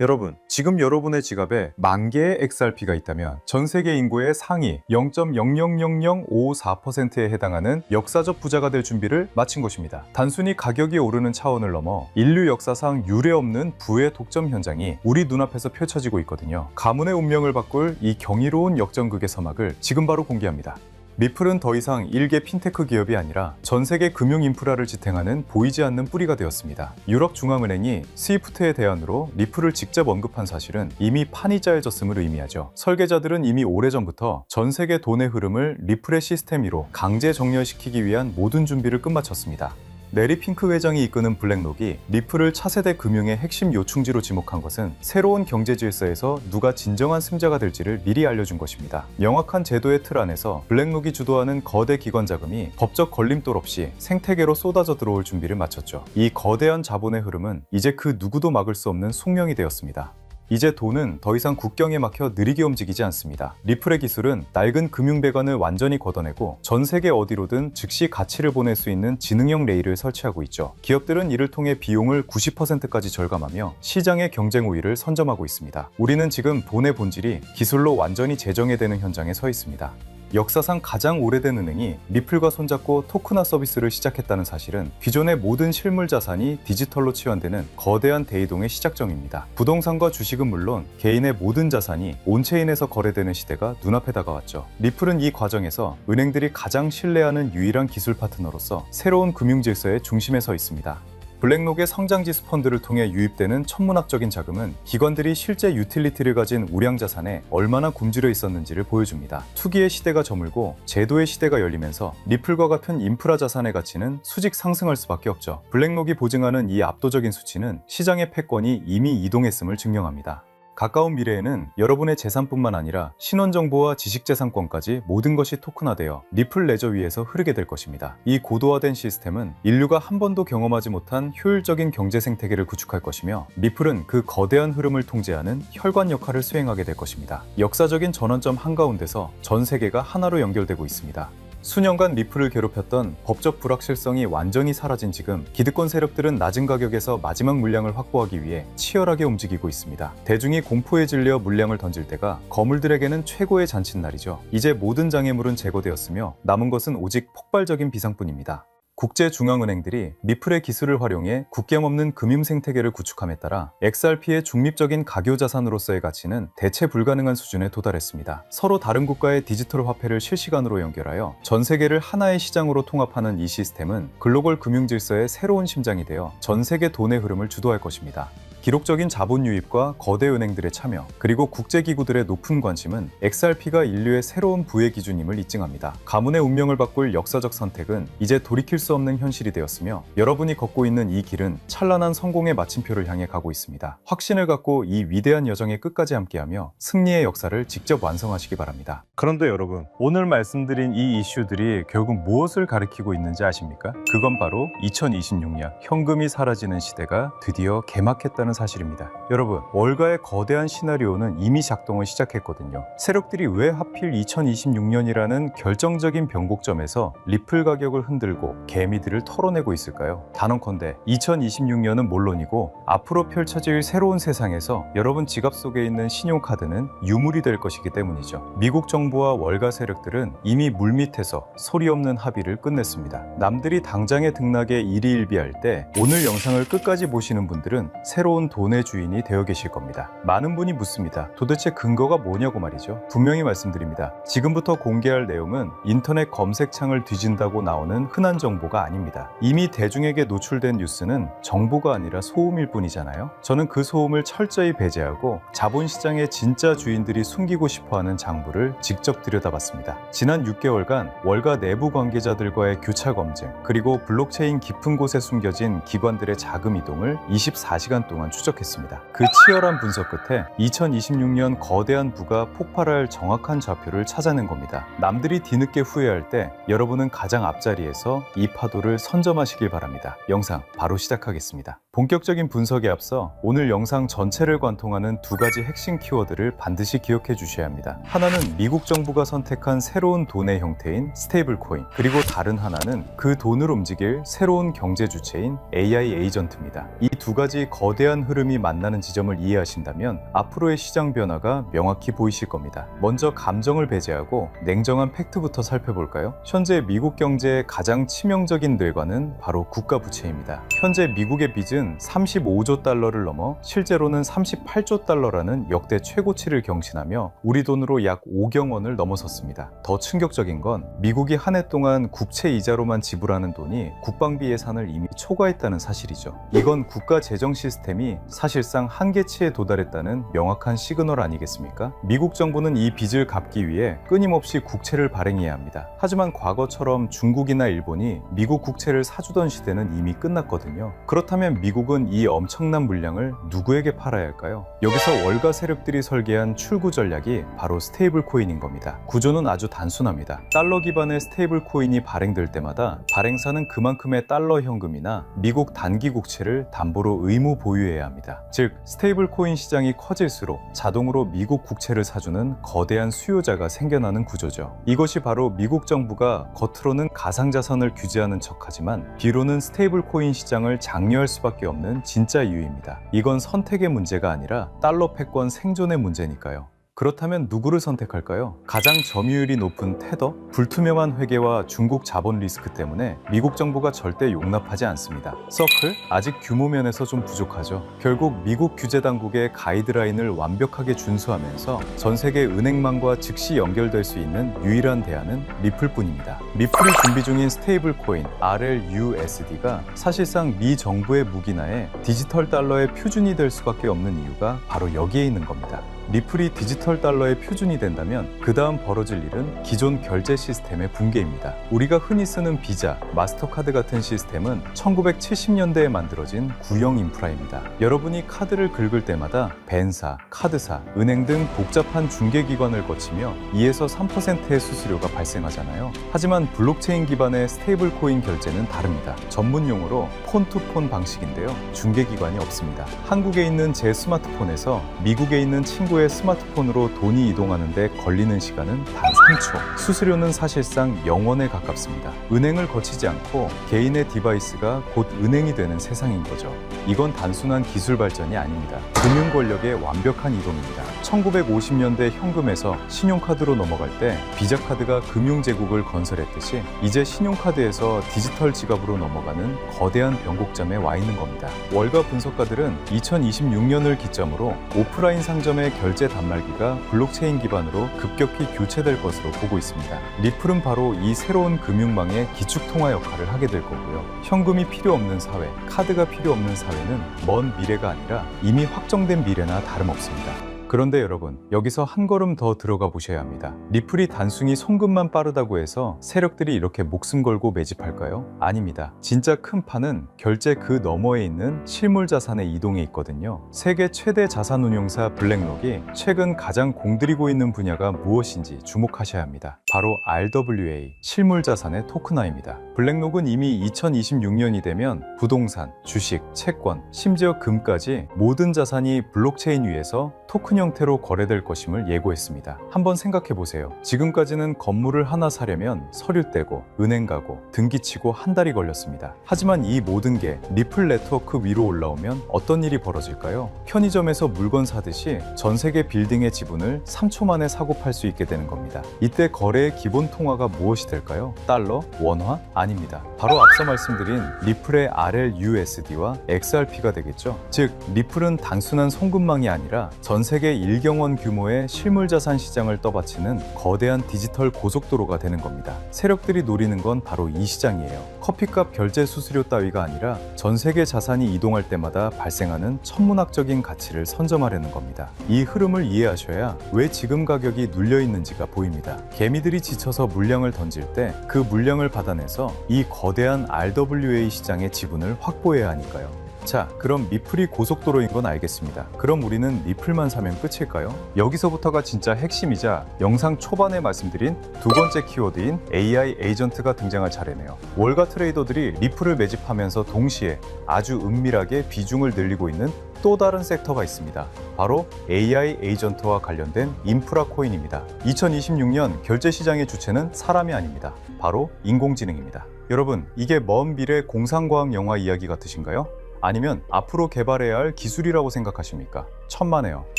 여러분, 지금 여러분의 지갑에 만 개의 XRP가 있다면 전 세계 인구의 상위 0.0000054%에 해당하는 역사적 부자가 될 준비를 마친 것입니다. 단순히 가격이 오르는 차원을 넘어 인류 역사상 유례 없는 부의 독점 현장이 우리 눈앞에서 펼쳐지고 있거든요. 가문의 운명을 바꿀 이 경이로운 역전극의 서막을 지금 바로 공개합니다. 리플은 더 이상 일개 핀테크 기업이 아니라 전 세계 금융 인프라를 지탱하는 보이지 않는 뿌리가 되었습니다. 유럽 중앙은행이 스위프트의 대안으로 리플을 직접 언급한 사실은 이미 판이 짜여졌음을 의미하죠. 설계자들은 이미 오래전부터 전 세계 돈의 흐름을 리플의 시스템 위로 강제 정렬시키기 위한 모든 준비를 끝마쳤습니다. 내리 핑크 회장이 이끄는 블랙록이 리플을 차세대 금융의 핵심 요충지로 지목한 것은 새로운 경제 질서에서 누가 진정한 승자가 될지를 미리 알려준 것입니다. 명확한 제도의 틀 안에서 블랙록이 주도하는 거대 기관 자금이 법적 걸림돌 없이 생태계로 쏟아져 들어올 준비를 마쳤죠. 이 거대한 자본의 흐름은 이제 그 누구도 막을 수 없는 숙명이 되었습니다. 이제 돈은 더 이상 국경에 막혀 느리게 움직이지 않습니다. 리플의 기술은 낡은 금융배관을 완전히 걷어내고 전 세계 어디로든 즉시 가치를 보낼 수 있는 지능형 레일을 설치하고 있죠. 기업들은 이를 통해 비용을 90%까지 절감하며 시장의 경쟁 우위를 선점하고 있습니다. 우리는 지금 돈의 본질이 기술로 완전히 재정해되는 현장에 서 있습니다. 역사상 가장 오래된 은행이 리플과 손잡고 토크나 서비스를 시작했다는 사실은 기존의 모든 실물 자산이 디지털로 치환되는 거대한 대이동의 시작점입니다. 부동산과 주식은 물론 개인의 모든 자산이 온체인에서 거래되는 시대가 눈앞에 다가왔죠. 리플은 이 과정에서 은행들이 가장 신뢰하는 유일한 기술 파트너로서 새로운 금융 질서의 중심에 서 있습니다. 블랙록의 성장지수 펀드를 통해 유입되는 천문학적인 자금은 기관들이 실제 유틸리티를 가진 우량 자산에 얼마나 굶주려 있었는지를 보여줍니다. 투기의 시대가 저물고 제도의 시대가 열리면서 리플과 같은 인프라 자산의 가치는 수직 상승할 수밖에 없죠. 블랙록이 보증하는 이 압도적인 수치는 시장의 패권이 이미 이동했음을 증명합니다. 가까운 미래에는 여러분의 재산뿐만 아니라 신원정보와 지식재산권까지 모든 것이 토큰화되어 리플 레저 위에서 흐르게 될 것입니다. 이 고도화된 시스템은 인류가 한 번도 경험하지 못한 효율적인 경제 생태계를 구축할 것이며 리플은 그 거대한 흐름을 통제하는 혈관 역할을 수행하게 될 것입니다. 역사적인 전환점 한가운데서 전 세계가 하나로 연결되고 있습니다. 수년간 리플을 괴롭혔던 법적 불확실성이 완전히 사라진 지금 기득권 세력들은 낮은 가격에서 마지막 물량을 확보하기 위해 치열하게 움직이고 있습니다. 대중이 공포에 질려 물량을 던질 때가 거물들에게는 최고의 잔칫날이죠. 이제 모든 장애물은 제거되었으며 남은 것은 오직 폭발적인 비상뿐입니다. 국제중앙은행들이 리플의 기술을 활용해 국경 없는 금융 생태계를 구축함에 따라 XRP의 중립적인 가교 자산으로서의 가치는 대체 불가능한 수준에 도달했습니다. 서로 다른 국가의 디지털 화폐를 실시간으로 연결하여 전 세계를 하나의 시장으로 통합하는 이 시스템은 글로벌 금융 질서의 새로운 심장이 되어 전 세계 돈의 흐름을 주도할 것입니다. 기록적인 자본 유입과 거대 은행들의 참여, 그리고 국제기구들의 높은 관심은 XRP가 인류의 새로운 부의 기준임을 입증합니다. 가문의 운명을 바꿀 역사적 선택은 이제 돌이킬 수 없는 현실이 되었으며 여러분이 걷고 있는 이 길은 찬란한 성공의 마침표를 향해 가고 있습니다. 확신을 갖고 이 위대한 여정의 끝까지 함께하며 승리의 역사를 직접 완성하시기 바랍니다. 그런데 여러분, 오늘 말씀드린 이 이슈들이 결국 무엇을 가리키고 있는지 아십니까? 그건 바로 2026년 현금이 사라지는 시대가 드디어 개막했다는 사실입니다. 여러분, 월가의 거대한 시나리오는 이미 작동을 시작했거든요. 세력들이 왜 하필 2026년이라는 결정적인 변곡점에서 리플 가격을 흔들고 개미들을 털어내고 있을까요? 단언컨대 2026년은 물론이고 앞으로 펼쳐질 새로운 세상에서 여러분 지갑 속에 있는 신용카드는 유물이 될 것이기 때문이죠. 미국 정부와 월가 세력들은 이미 물밑에서 소리 없는 합의를 끝냈습니다. 남들이 당장의 등락에 일희일비할 때 오늘 영상을 끝까지 보시는 분들은 새로운 돈의 주인이 되어 계실 겁니다. 많은 분이 묻습니다. 도대체 근거가 뭐냐고 말이죠. 분명히 말씀드립니다. 지금부터 공개할 내용은 인터넷 검색창을 뒤진다고 나오는 흔한 정보가 아닙니다. 이미 대중에게 노출된 뉴스는 정보가 아니라 소음일 뿐이잖아요. 저는 그 소음을 철저히 배제하고 자본시장의 진짜 주인들이 숨기고 싶어하는 장부를 직접 들여다봤습니다. 지난 6개월간 월가 내부 관계자들과의 교차 검증 그리고 블록체인 깊은 곳에 숨겨진 기관들의 자금 이동을 24시간 동안 추적했습니다. 그 치열한 분석 끝에 2026년 거대한 부가 폭발할 정확한 좌표를 찾아낸 겁니다. 남들이 뒤늦게 후회할 때 여러분은 가장 앞자리에서 이 파도를 선점하시길 바랍니다. 영상 바로 시작하겠습니다. 본격적인 분석에 앞서 오늘 영상 전체를 관통하는 두 가지 핵심 키워드를 반드시 기억해 주셔야 합니다. 하나는 미국 정부가 선택한 새로운 돈의 형태인 스테이블 코인, 그리고 다른 하나는 그 돈을 움직일 새로운 경제 주체인 AI 에이전트입니다. 이 두 가지 거대한 흐름이 만나는 지점을 이해하신다면 앞으로의 시장 변화가 명확히 보이실 겁니다. 먼저 감정을 배제하고 냉정한 팩트부터 살펴볼까요? 현재 미국 경제의 가장 치명적인 뇌관은 바로 국가 부채입니다. 현재 미국의 빚은 35조 달러를 넘어 실제로는 38조 달러라는 역대 최고치를 경신하며 우리 돈으로 약 5경 원을 넘어섰습니다. 더 충격적인 건 미국이 한 해 동안 국채 이자로만 지불하는 돈이 국방비 예산을 이미 초과했다는 사실이죠. 이건 국가 재정 시스템이 사실상 한계치에 도달했다는 명확한 시그널 아니겠습니까? 미국 정부는 이 빚을 갚기 위해 끊임없이 국채를 발행해야 합니다. 하지만 과거처럼 중국이나 일본이 미국 국채를 사주던 시대는 이미 끝났거든요. 그렇다면 미 국은 이 엄청난 물량을 누구에게 팔아야 할까요? 여기서 월가 세력들이 설계한 출구 전략이 바로 스테이블 코인인 겁니다. 구조는 아주 단순합니다. 달러 기반의 스테이블 코인이 발행될 때마다 발행사는 그만큼의 달러 현금이나 미국 단기 국채를 담보로 의무 보유해야 합니다. 즉, 스테이블 코인 시장이 커질수록 자동으로 미국 국채를 사주는 거대한 수요자가 생겨나는 구조죠. 이것이 바로 미국 정부가 겉으로는 가상자산을 규제하는 척하지만 뒤로는 스테이블 코인 시장을 장려할 수밖에 없는 진짜 이유입니다. 이건 선택의 문제가 아니라 달러 패권 생존의 문제니까요. 그렇다면 누구를 선택할까요? 가장 점유율이 높은 테더, 불투명한 회계와 중국 자본 리스크 때문에 미국 정부가 절대 용납하지 않습니다. 서클, 아직 규모 면에서 좀 부족하죠. 결국 미국 규제 당국의 가이드라인을 완벽하게 준수하면서 전 세계 은행망과 즉시 연결될 수 있는 유일한 대안은 리플뿐입니다. 리플이 준비 중인 스테이블 코인 RLUSD가 사실상 미 정부의 무기나에 디지털 달러의 표준이 될 수밖에 없는 이유가 바로 여기에 있는 겁니다. 리플이 디지털 달러의 표준이 된다면 그 다음 벌어질 일은 기존 결제 시스템의 붕괴입니다. 우리가 흔히 쓰는 비자, 마스터카드 같은 시스템은 1970년대에 만들어진 구형 인프라입니다. 여러분이 카드를 긁을 때마다 벤사, 카드사, 은행 등 복잡한 중개기관을 거치며 2에서 3%의 수수료가 발생하잖아요. 하지만 블록체인 기반의 스테이블 코인 결제는 다릅니다. 전문 용어로 폰투폰 방식인데요. 중개기관이 없습니다. 한국에 있는 제 스마트폰에서 미국에 있는 친구 친구의 스마트폰으로 돈이 이동하는데 걸리는 시간은 단 3초. 수수료는 사실상 0원에 가깝습니다. 은행을 거치지 않고 개인의 디바이스가 곧 은행이 되는 세상인 거죠. 이건 단순한 기술 발전이 아닙니다. 금융 권력의 완벽한 이동입니다. 1950년대 현금에서 신용카드로 넘어갈 때 비자카드가 금융제국을 건설했듯이 이제 신용카드에서 디지털 지갑으로 넘어가는 거대한 변곡점에 와 있는 겁니다. 월가 분석가들은 2026년을 기점으로 오프라인 상점의 결제 단말기가 블록체인 기반으로 급격히 교체될 것으로 보고 있습니다. 리플은 바로 이 새로운 금융망의 기축통화 역할을 하게 될 거고요. 현금이 필요 없는 사회, 카드가 필요 없는 사회는 먼 미래가 아니라 이미 확정된 미래나 다름없습니다. 그런데 여러분, 여기서 한 걸음 더 들어가 보셔야 합니다. 리플이 단순히 송금만 빠르다고 해서 세력들이 이렇게 목숨 걸고 매집할까요? 아닙니다. 진짜 큰 판은 결제 그 너머에 있는 실물 자산의 이동에 있거든요. 세계 최대 자산 운용사 블랙록이 최근 가장 공들이고 있는 분야가 무엇인지 주목하셔야 합니다. 바로 RWA, 실물 자산의 토크나입니다. 블랙록은 이미 2026년이 되면 부동산, 주식, 채권, 심지어 금까지 모든 자산이 블록체인 위에서 토큰 형태로 거래될 것임을 예고했습니다. 한번 생각해 보세요. 지금까지는 건물을 하나 사려면 서류 떼고 은행 가고 등기 치고 한 달이 걸렸습니다. 하지만 이 모든 게 리플 네트워크 위로 올라오면 어떤 일이 벌어질까요? 편의점에서 물건 사듯이 전 세계 빌딩의 지분을 3초 만에 사고 팔 수 있게 되는 겁니다. 이때 거래의 기본 통화가 무엇이 될까요? 달러? 원화? 아닙니다. 바로 앞서 말씀드린 리플의 RLUSD와 XRP가 되겠죠. 즉, 리플은 단순한 송금망이 아니라 전 세계 1경원 규모의 실물자산 시장을 떠받치는 거대한 디지털 고속도로가 되는 겁니다. 세력들이 노리는 건 바로 이 시장이에요. 커피값 결제 수수료 따위가 아니라 전 세계 자산이 이동할 때마다 발생하는 천문학적인 가치를 선점하려는 겁니다. 이 흐름을 이해하셔야 왜 지금 가격이 눌려 있는지가 보입니다. 개미들이 지쳐서 물량을 던질 때 그 물량을 받아내서 이 거대한 RWA 시장의 지분을 확보해야 하니까요. 자, 그럼 리플이 고속도로인 건 알겠습니다. 그럼 우리는 리플만 사면 끝일까요? 여기서부터가 진짜 핵심이자 영상 초반에 말씀드린 두 번째 키워드인 AI 에이전트가 등장할 차례네요. 월가 트레이더들이 리플을 매집하면서 동시에 아주 은밀하게 비중을 늘리고 있는 또 다른 섹터가 있습니다. 바로 AI 에이전트와 관련된 인프라 코인입니다. 2026년 결제 시장의 주체는 사람이 아닙니다. 바로 인공지능입니다. 여러분, 이게 먼 미래 공상과학 영화 이야기 같으신가요? 아니면 앞으로 개발해야 할 기술이라고 생각하십니까? 천만에요.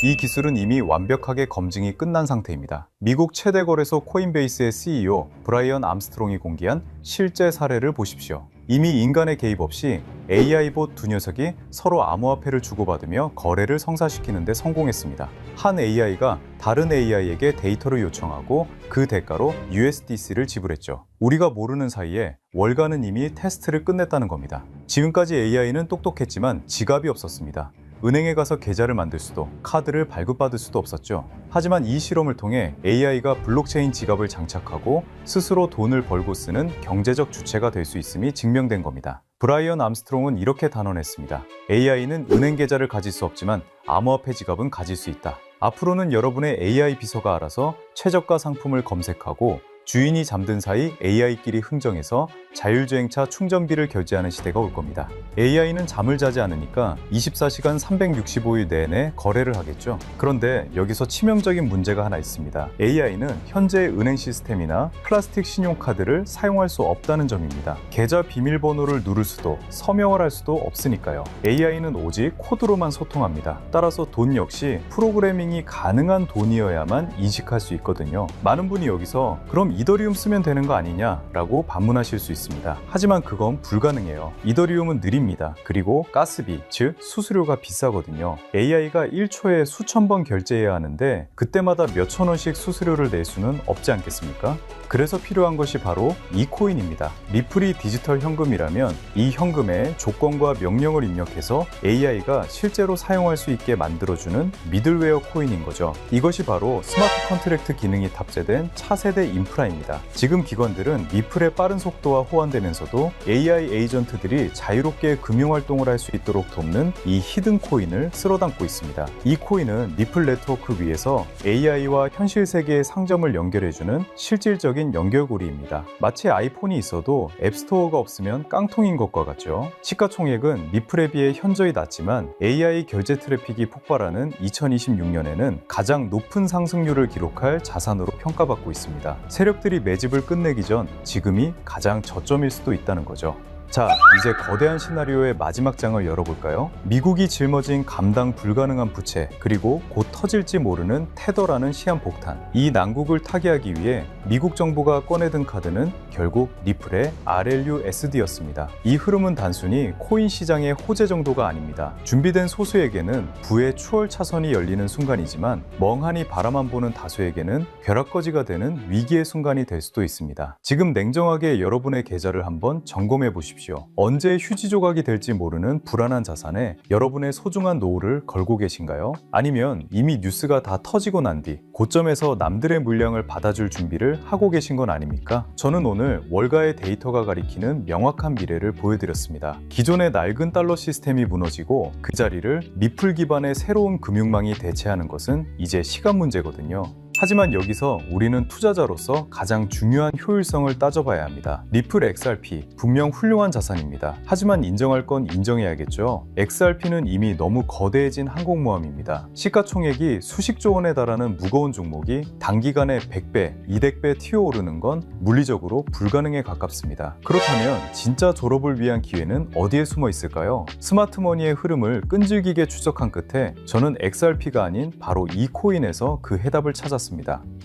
이 기술은 이미 완벽하게 검증이 끝난 상태입니다. 미국 최대 거래소 코인베이스의 CEO 브라이언 암스트롱이 공개한 실제 사례를 보십시오. 이미 인간의 개입 없이 AI봇 두 녀석이 서로 암호화폐를 주고받으며 거래를 성사시키는 데 성공했습니다. 한 AI가 다른 AI에게 데이터를 요청하고 그 대가로 USDC를 지불했죠. 우리가 모르는 사이에 월가는 이미 테스트를 끝냈다는 겁니다. 지금까지 AI는 똑똑했지만 지갑이 없었습니다. 은행에 가서 계좌를 만들 수도 카드를 발급받을 수도 없었죠. 하지만 이 실험을 통해 AI가 블록체인 지갑을 장착하고 스스로 돈을 벌고 쓰는 경제적 주체가 될 수 있음이 증명된 겁니다. 브라이언 암스트롱은 이렇게 단언했습니다. AI는 은행 계좌를 가질 수 없지만 암호화폐 지갑은 가질 수 있다. 앞으로는 여러분의 AI 비서가 알아서 최저가 상품을 검색하고 주인이 잠든 사이 AI끼리 흥정해서 자율주행차 충전비를 결제하는 시대가 올 겁니다. AI는 잠을 자지 않으니까 24시간 365일 내내 거래를 하겠죠. 그런데 여기서 치명적인 문제가 하나 있습니다. AI는 현재 은행 시스템이나 플라스틱 신용카드를 사용할 수 없다는 점입니다. 계좌 비밀번호를 누를 수도 서명을 할 수도 없으니까요. AI는 오직 코드로만 소통합니다. 따라서 돈 역시 프로그래밍이 가능한 돈이어야만 인식할 수 있거든요. 많은 분이 여기서 그럼 이더리움 쓰면 되는 거 아니냐라고 반문하실 수 있습니다. 하지만 그건 불가능해요. 이더리움은 느립니다. 그리고 가스비, 즉 수수료가 비싸거든요. AI가 1초에 수천 번 결제해야 하는데 그때마다 몇천 원씩 수수료를 낼 수는 없지 않겠습니까? 그래서 필요한 것이 바로 이 코인입니다. 리플이 디지털 현금이라면 이 현금에 조건과 명령을 입력해서 AI가 실제로 사용할 수 있게 만들어주는 미들웨어 코인인 거죠. 이것이 바로 스마트 컨트랙트 기능이 탑재된 차세대 인프라 입니다. 지금 기관들은 리플의 빠른 속도와 호환되면서도 AI 에이전트들이 자유롭게 금융 활동을 할 수 있도록 돕는 이 히든 코인을 쓸어 담고 있습니다. 이 코인은 리플 네트워크 위에서 AI와 현실 세계의 상점을 연결해주는 실질적인 연결고리입니다. 마치 아이폰이 있어도 앱스토어가 없으면 깡통인 것과 같죠. 시가총액은 리플에 비해 현저히 낮지만 AI 결제 트래픽이 폭발하는 2026년에는 가장 높은 상승률을 기록할 자산으로 평가받고 있습니다. 세력 들이 매집을 끝내기 전 지금이 가장 저점일 수도 있다는 거죠. 자, 이제 거대한 시나리오의 마지막 장을 열어볼까요? 미국이 짊어진 감당 불가능한 부채, 그리고 곧 터질지 모르는 테더라는 시한폭탄. 이 난국을 타개하기 위해 미국 정부가 꺼내든 카드는 결국 리플의 RLUSD였습니다. 이 흐름은 단순히 코인 시장의 호재 정도가 아닙니다. 준비된 소수에게는 부의 추월 차선이 열리는 순간이지만 멍하니 바라만 보는 다수에게는 벼락거지가 되는 위기의 순간이 될 수도 있습니다. 지금 냉정하게 여러분의 계좌를 한번 점검해 보십시오. 언제 휴지 조각이 될지 모르는 불안한 자산에 여러분의 소중한 노후를 걸고 계신가요? 아니면 이미 뉴스가 다 터지고 난 뒤 고점에서 남들의 물량을 받아줄 준비를 하고 계신 건 아닙니까? 저는 오늘 월가의 데이터가 가리키는 명확한 미래를 보여드렸습니다. 기존의 낡은 달러 시스템이 무너지고 그 자리를 리플 기반의 새로운 금융망이 대체하는 것은 이제 시간 문제거든요. 하지만 여기서 우리는 투자자로서 가장 중요한 효율성을 따져봐야 합니다. 리플 XRP 분명 훌륭한 자산입니다. 하지만 인정할 건 인정해야겠죠. XRP는 이미 너무 거대해진 항공모함입니다. 시가총액이 수십조 원에 달하는 무거운 종목이 단기간에 100배, 200배 튀어오르는 건 물리적으로 불가능에 가깝습니다. 그렇다면 진짜 졸업을 위한 기회는 어디에 숨어 있을까요? 스마트머니의 흐름을 끈질기게 추적한 끝에 저는 XRP가 아닌 바로 이 코인에서 그 해답을 찾았습니다.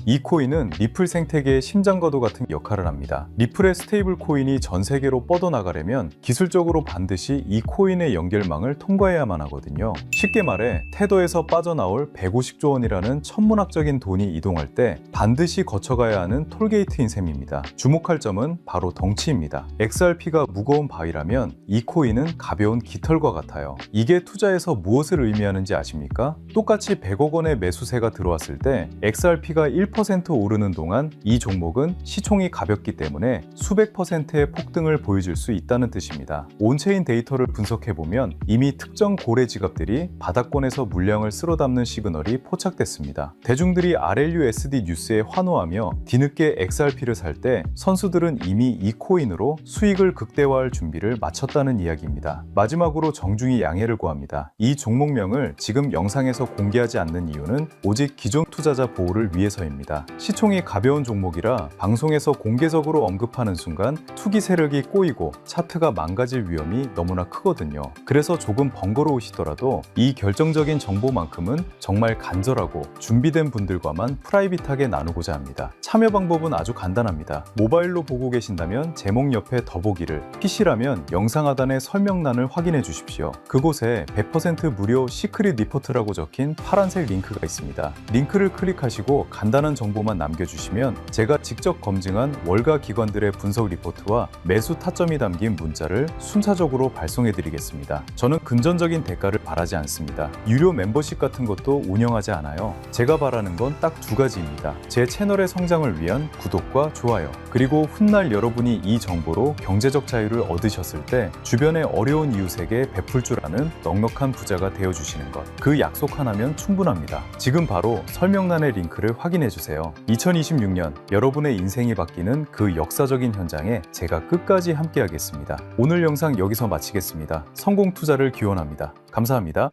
이 코인은 리플 생태계의 심장과도 같은 역할을 합니다. 리플의 스테이블 코인이 전 세계로 뻗어나가려면 기술적으로 반드시 이 코인의 연결망을 통과해야만 하거든요. 쉽게 말해 테더에서 빠져나올 150조 원이라는 천문학적인 돈이 이동할 때 반드시 거쳐가야 하는 톨게이트인 셈입니다. 주목할 점은 바로 덩치입니다. XRP가 무거운 바위라면 이 코인은 가벼운 깃털과 같아요. 이게 투자에서 무엇을 의미하는지 아십니까? 똑같이 100억 원의 매수세가 들어왔을 때 XRP XRP가 1% 오르는 동안 이 종목은 시총이 가볍기 때문에 수백 퍼센트의 폭등을 보여줄 수 있다는 뜻입니다. 온체인 데이터를 분석해보면 이미 특정 고래 지갑들이 바닥권에서 물량을 쓸어 담는 시그널이 포착됐습니다. 대중들이 RLUSD 뉴스에 환호하며 뒤늦게 XRP를 살 때 선수들은 이미 이 코인으로 수익을 극대화할 준비를 마쳤다는 이야기입니다. 마지막으로 정중히 양해를 구합니다. 이 종목명을 지금 영상에서 공개하지 않는 이유는 오직 기존 투자자 보호를 위해서입니다. 시총이 가벼운 종목이라 방송에서 공개적으로 언급하는 순간 투기 세력이 꼬이고 차트가 망가질 위험이 너무나 크거든요. 그래서 조금 번거로우시더라도 이 결정적인 정보만큼은 정말 간절하고 준비된 분들과만 프라이빗하게 나누고자 합니다. 참여 방법은 아주 간단합니다. 모바일로 보고 계신다면 제목 옆에 더보기를, PC라면 영상 하단의 설명란을 확인해 주십시오. 그곳에 100% 무료 시크릿 리포트라고 적힌 파란색 링크가 있습니다. 링크를 클릭하시고 간단한 정보만 남겨주시면 제가 직접 검증한 월가 기관들의 분석 리포트와 매수 타점이 담긴 문자를 순차적으로 발송해 드리겠습니다. 저는 금전적인 대가를 바라지 않습니다. 유료 멤버십 같은 것도 운영하지 않아요. 제가 바라는 건 딱 두 가지입니다. 제 채널의 성장을 위한 구독과 좋아요. 그리고 훗날 여러분이 이 정보로 경제적 자유를 얻으셨을 때 주변의 어려운 이웃에게 베풀 줄 아는 넉넉한 부자가 되어 주시는 것. 그 약속 하나면 충분합니다. 지금 바로 설명란의 링크 를 확인해 주세요. 2026년 여러분의 인생이 바뀌는 그 역사적인 현장에 제가 끝까지 함께하겠습니다. 오늘 영상 여기서 마치겠습니다. 성공 투자를 기원합니다. 감사합니다.